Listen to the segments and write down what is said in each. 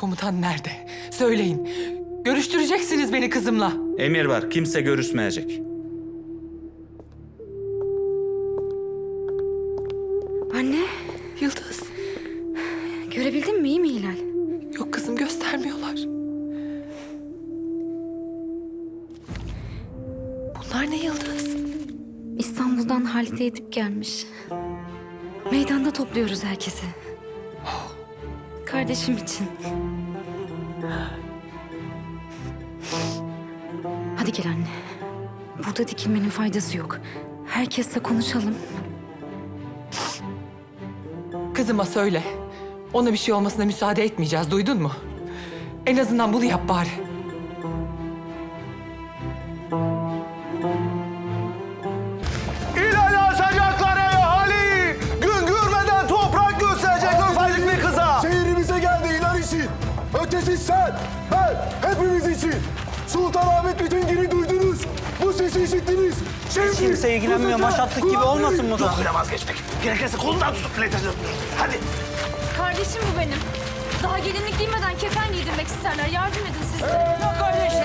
Başkomutan nerede? Söyleyin. Görüştüreceksiniz beni kızımla. Emir var. Kimse görüşmeyecek. Anne, Yıldız. görebildin mi iyi mi Hilal? Yok kızım göstermiyorlar. Bunlar ne Yıldız? İstanbul'dan Halide Edip gelmiş. Meydanda topluyoruz herkesi. Kardeşim için. Hadi gel anne. Burada dikilmenin faydası yok. Herkesle konuşalım. Kızıma söyle. Ona bir şey olmasına müsaade etmeyeceğiz. Duydun mu? En azından bunu yap bari. İlal asacaklar ahali. Gün görmeden toprak gösterecekler ufacık bir kıza. Şehrimize geldi ilan için. Ötesi sen, ben, hepimiz için. Sultanahmet mitingini duydunuz. Bu sesi işittiniz. Şimdi Kimse ilgilenmiyor, maşatlık gibi olmasın bu da. Öyle vazgeçmek. Gerekirse kolundan tutup ileteceğim. Hadi. Kardeşim bu benim. Daha gelinlik giymeden kefen giydirmek isterler. Yardım edin siz de. Yok öyle şey.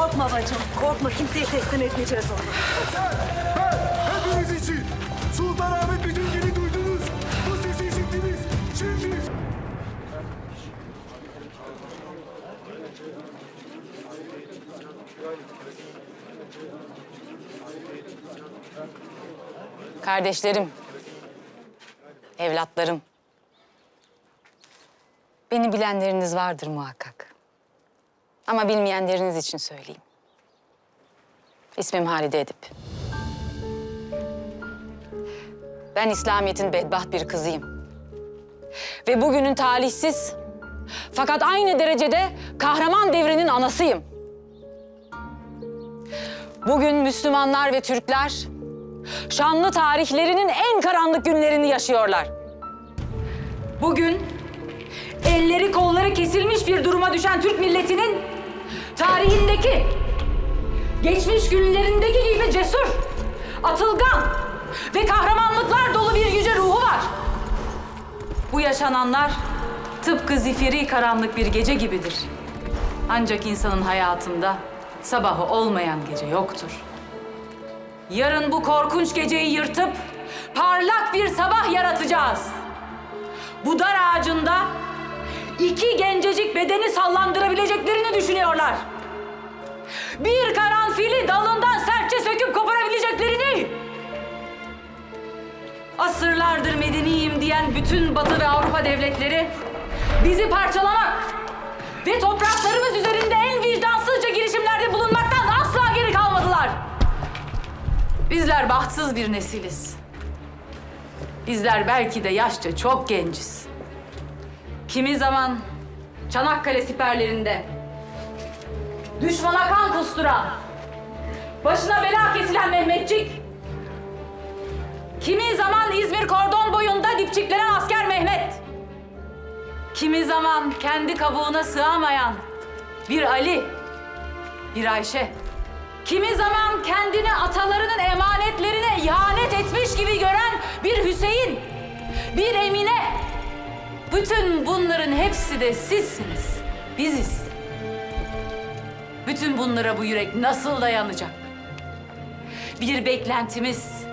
Korkma bacım, korkma. Kimseyi teslim etmeyeceğiz onu. Ben, hepimiz için. Sultanahmet mitingini duydunuz. Bu sesi işittiniz. Şimdi Kardeşlerim, evlatlarım. Beni bilenleriniz vardır muhakkak. Ama bilmeyenleriniz için söyleyeyim. İsmim Halide Edip. Ben İslamiyet'in bedbaht bir kızıyım. Ve bugünün talihsiz fakat aynı derecede kahraman devrinin anasıyım. Bugün Müslümanlar ve Türkler şanlı tarihlerinin en karanlık günlerini yaşıyorlar. Bugün elleri kolları kesilmiş bir tarihindeki, geçmiş günlerindeki gibi cesur, atılgan ve kahramanlıklar dolu bir yüce ruhu var. Bu yaşananlar tıpkı zifiri karanlık bir gece gibidir. Ancak insanın hayatında sabahı olmayan gece yoktur. Yarın bu korkunç geceyi yırtıp parlak bir sabah yaratacağız. Bu dar ağacında iki gencecik bedeni sallandırabileceklerini düşünüyorlar. Bir karanfili dalından sertçe söküp koparabileceklerini. Asırlardır medeniyim diyen bütün Batı ve Avrupa devletleri bizi parçalamak ve topraklarımız üzerinde en vicdansızca girişimlerde bulunmaktan asla geri kalmadılar. Bizler bahtsız bir nesiliz. Bizler belki de yaşça çok genciz. Kimi zaman Çanakkale siperlerinde düşmana kan kusturan, başına bela kesilen Mehmetçik, kimi zaman İzmir kordon boyunda dipçiklenen asker Mehmet, kimi zaman kendi kabuğuna sığamayan bir Ali, bir Ayşe, Kimi zaman kendini atalarının emanetlerine ihanet etmiş gibi gören bir Hüseyin, bir Emine. Bütün bunların hepsi de sizsiniz, biziz. Bütün bunlara bu yürek nasıl dayanacak? Bir beklentimiz,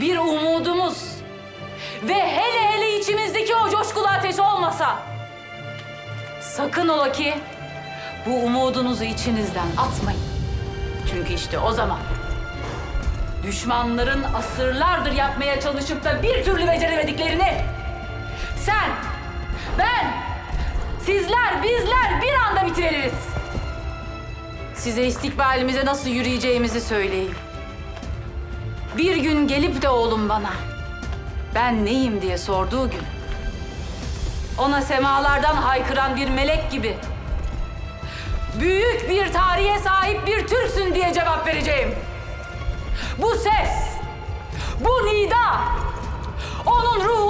bir umudumuz ve hele hele içimizdeki o coşkulu ateş olmasa sakın ola ki bu umudunuzu içinizden atmayın. Çünkü işte o zaman düşmanların asırlardır yapmaya çalışıp da bir türlü beceremediklerini sen, ben, Size istikbalimize nasıl yürüyeceğimizi söyleyeyim. Bir gün gelip de oğlum bana ben neyim diye sorduğu gün ona semalardan haykıran bir melek gibi büyük bir tarihe sahip bir Türksün diye cevap vereceğim. Bu ses, bu nida onun ruhunda